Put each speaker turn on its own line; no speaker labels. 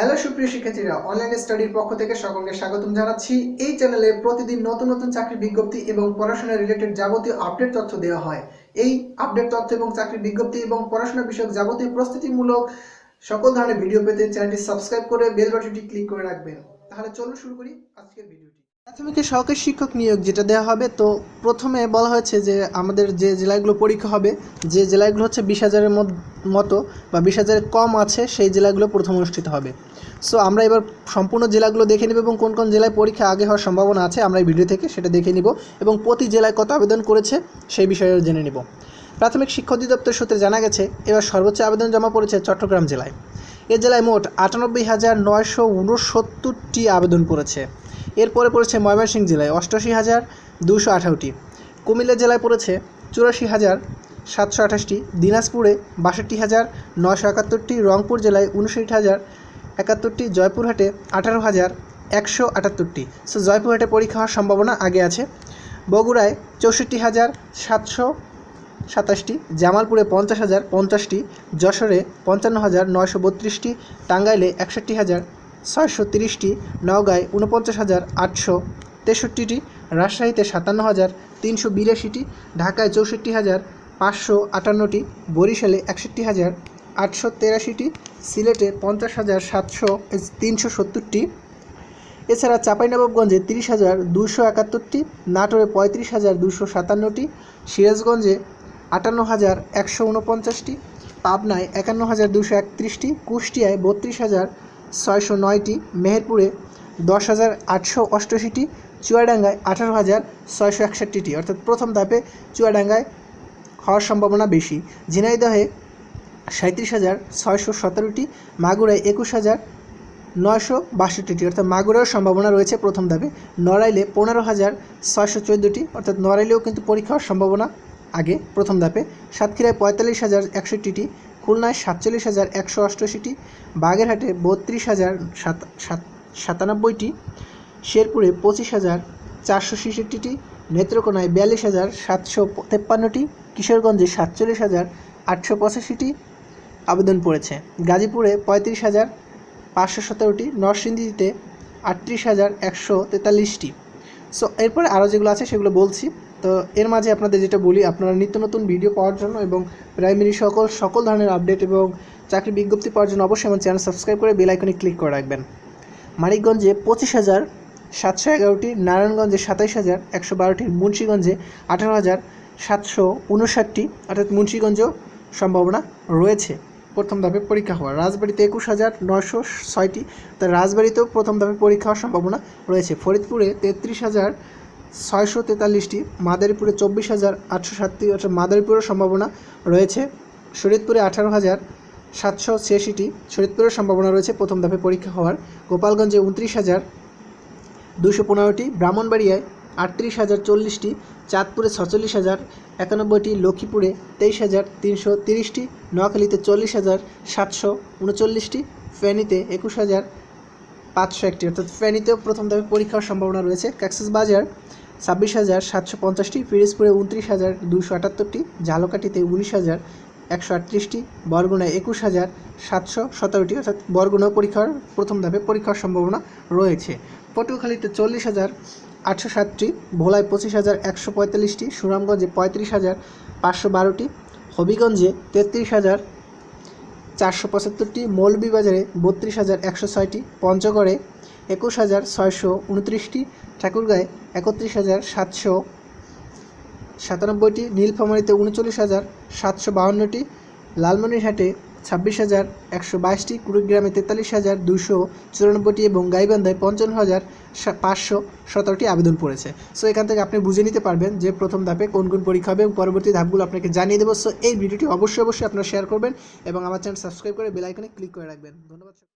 Hello সুপ্রিয় শিক্ষার্থীরা online স্টাডির পক্ষ থেকে সকলকে স্বাগতম জানাচ্ছি। এই চ্যানেলে প্রতিদিন নতুন নতুন চাকরির বিজ্ঞপ্তি এবং পড়াশোনা রিলেটেড যাবতীয় আপডেট তথ্য দেওয়া হয়। এই আপডেট তথ্য এবং চাকরির বিজ্ঞপ্তি এবং পড়াশোনা বিষয়ক যাবতীয় প্রস্তুতিমূলক সকল ধরনের ভিডিও পেতে চ্যানেলটি সাবস্ক্রাইব করে বেল বাটনটি ক্লিক করে রাখবেন। তাহলে চলুন শুরু করি আজকের ভিডিওটি প্রাথমিকের সহকারী শিক্ষক নিয়োগ যেটা দেওয়া হবে, তো প্রথমে বলা হয়েছে যে আমাদের যে জেলাগুলো পরীক্ষা হবে, যে জেলাগুলো হচ্ছে বিশ হাজারের মতো বা বিশ হাজারের কম আছে, সেই জেলাগুলো প্রথম অনুষ্ঠিত হবে। সো আমরা এবার সম্পূর্ণ জেলাগুলো দেখে নেব এবং কোন কোন জেলায় পরীক্ষা আগে হওয়ার সম্ভাবনা আছে, আমরা এই ভিডিও থেকে সেটা দেখে নিব এবং প্রতি জেলায় কত আবেদন করেছে, সেই বিষয়ে জেনে নিব। প্রাথমিক শিক্ষা অধিদপ্তর সূত্রে জানা গেছে, এবার সর্বোচ্চ আবেদন জমা পড়েছে চট্টগ্রাম জেলায়। এ জেলায় মোট আটানব্বই হাজার নয়শো উনসত্তরটি আবেদন করেছে। এরপরে পড়েছে ময়মনসিংহ জেলায় অষ্টাশি হাজার দুশো আঠারোটি। কুমিল্লা জেলায় পড়েছে চুরাশি হাজার সাতশো আঠাশটি। দিনাজপুরে বাষট্টি হাজার নশো একাত্তরটি। রংপুর জেলায় উনষাট হাজার একাত্তরটি। জয়পুরহাটে আঠারো হাজার একশো আটাত্তরটি। সো জয়পুরহাটে পরীক্ষা হওয়ার সম্ভাবনা আগে আছে। বগুড়ায় চৌষট্টি হাজার সাতশো সাতাশটি। জামালপুরে পঞ্চাশ হাজার পঞ্চাশটি। যশোরে পঞ্চান্ন হাজার নয়শো বত্রিশটি। টাঙ্গাইলে একষট্টি হাজার ছয়শো তিরিশটি, নওগাঁয় উনপঞ্চাশ হাজার আটশো তেষট্টিটি, রাজশাহীতে সাতান্ন হাজার তিনশো বিরাশিটি, ঢাকায় চৌষট্টি হাজার পাঁচশো আটান্নটি, বরিশালে একষট্টি হাজার আটশো তেরাশিটি, সিলেটে পঞ্চাশ হাজার সাতশো তিনশো সত্তরটি। এছাড়া চাঁপাইনবাবগঞ্জে তিরিশ হাজার দুশো একাত্তরটি, নাটোরে পঁয়ত্রিশ হাজার দুশো সাতান্নটি, সিরাজগঞ্জে আটান্ন হাজার একশো উনপঞ্চাশটি, পাবনায় একান্ন হাজার দুশো একত্রিশটি, কুষ্টিয়ায় বত্রিশ হাজার ছয়শো নয়টি, মেহেরপুরে দশ হাজার আটশো অষ্টআশিটি, চুয়াডাঙ্গায় আঠারো হাজার ছয়শো একষট্টিটি, অর্থাৎ প্রথম ধাপে চুয়াডাঙ্গায় হওয়ার সম্ভাবনা বেশি। ঝিনাইদহে সাঁত্রিশ হাজার ছয়শো সতেরোটি, মাগুরায় একুশ হাজার নয়শো বাষট্টিটি, অর্থাৎ মাগুরার সম্ভাবনা রয়েছে প্রথম ধাপে। নড়াইলে পনেরো হাজার ছয়শো চোদ্দোটি, অর্থাৎ নড়াইলেও কিন্তু পরীক্ষা হওয়ার সম্ভাবনা আগে প্রথম ধাপে। সাতক্ষীরায় পঁয়তাল্লিশ হাজার একষট্টিটি খুলনায় সাতচল্লিশ হাজার একশো অষ্টআশিটি, বাগেরহাটে বত্রিশ হাজার সাত সাত সাতানব্বইটি, শেরপুরে পঁচিশ হাজার চারশো ছেষট্টিটি, নেত্রকোনায় বিয়াল্লিশ হাজার সাতশো তেপ্পান্নটি, কিশোরগঞ্জে সাতচল্লিশ হাজার আটশো পঁচাশিটি আবেদন পড়েছে। গাজীপুরে পঁয়ত্রিশ হাজার পাঁচশো সতেরোটি, নরসিংদীতে আটত্রিশ হাজার একশো তেতাল্লিশটি। সো এরপরে আরও যেগুলো আছে সেগুলো বলছি। তো এর মাঝে আপনাদের যেটা বলি, আপনারা নিত্য নতুন ভিডিও পাওয়ার জন্য এবং প্রাইমারি সকল সকল ধরনের আপডেট এবং চাকরি বিজ্ঞপ্তি পাওয়ার জন্য অবশ্যই আমার চ্যানেল সাবস্ক্রাইব করে বেল আইকনে ক্লিক করে রাখবেন। মানিকগঞ্জে পঁচিশ হাজার সাতশো এগারোটি, নারায়ণগঞ্জে সাতাইশ হাজার একশো বারোটি, মুন্সীগঞ্জে আঠারো হাজার সাতশো উনষাটটি, অর্থাৎ মুন্সীগঞ্জেও সম্ভাবনা রয়েছে। প্রথম ধাপে পরীক্ষা হওয়ার, রাজবাড়িতে একুশ হাজার নয়শো ছয়টি, তো রাজবাড়িতেও প্রথম ধাপে পরীক্ষা হওয়ার সম্ভাবনা রয়েছে। ফরিদপুরে তেত্রিশ হাজার ছয়শো তেতাল্লিশটি, মাদারীপুরে চব্বিশ হাজার আটশো সাতটি, অর্থাৎ মাদারীপুরের সম্ভাবনা রয়েছে। শরীয়তপুরে আঠারো হাজার সাতশো ছিয়াশিটি, শরীয়তপুরের সম্ভাবনা রয়েছে প্রথম ধাপে পরীক্ষা হওয়ার। গোপালগঞ্জে উনত্রিশ হাজার দুশো পনেরোটি, ব্রাহ্মণবাড়িয়ায় আটত্রিশ হাজার চল্লিশটি, চাঁদপুরে ছচল্লিশ হাজার একানব্বইটি, লক্ষ্মীপুরে তেইশ হাজার তিনশো তিরিশটি, নোয়াখালীতে চল্লিশ হাজার সাতশো উনচল্লিশটি, ফেনীতে একুশ হাজার পাঁচশো একটি, অর্থাৎ ফেনীতেও প্রথম ধাপে পরীক্ষার সম্ভাবনা রয়েছে। ক্যাক্সাস বাজার ছাব্বিশ হাজার সাতশো পঞ্চাশটি, ফিরোজপুরে উনত্রিশ হাজার দুশো আটাত্তরটি, ঝালকাঠিতে উনিশ হাজার একশো আটত্রিশটি, বরগুনায় একুশ হাজার সাতশো সতেরোটি, অর্থাৎ বরগুনা পরীক্ষার প্রথম ধাপে পরীক্ষার সম্ভাবনা রয়েছে। পটুয়াখালীতে চল্লিশ হাজার আটশো সাতটি, ভোলায় পঁচিশ হাজার একশো পঁয়তাল্লিশটি, সুনামগঞ্জে পঁয়ত্রিশ হাজার পাঁচশো বারোটি, হবিগঞ্জে তেত্রিশ হাজার চারশো পঁচাত্তরটি মৌলভীবাজারে বত্রিশ হাজার একশো ছয়টি পঞ্চগড়ে একুশ হাজার ছয়শো উনত্রিশটি, ঠাকুরগাঁয়ে একত্রিশ হাজার সাতশো সাতানব্বইটি, নীলফামারিতে উনচল্লিশ হাজার সাতশো বাহান্নটি, লালমনিরহাটে ছাব্বিশ হাজার একশো বাইশটি কুড়িগ্রামে তেতাল্লিশ হাজার দুশো চুরানব্বইটি এবং গাইবান্ধায় পঞ্চান্ন হাজার পাঁচশো সতেরোটি আবেদন পড়েছে। সো এখান থেকে আপনি বুঝে নিতে পারবেন যে প্রথম ধাপে কোন কোন পরীক্ষা হবে এবং পরবর্তী ধাপগুলো আপনাকে জানিয়ে দেবো। সো এই ভিডিওটি অবশ্যই অবশ্যই আপনারা শেয়ার করবেন এবং আমার চ্যানেল সাবস্ক্রাইব করে বেলাইকনে ক্লিক করে রাখবেন। ধন্যবাদ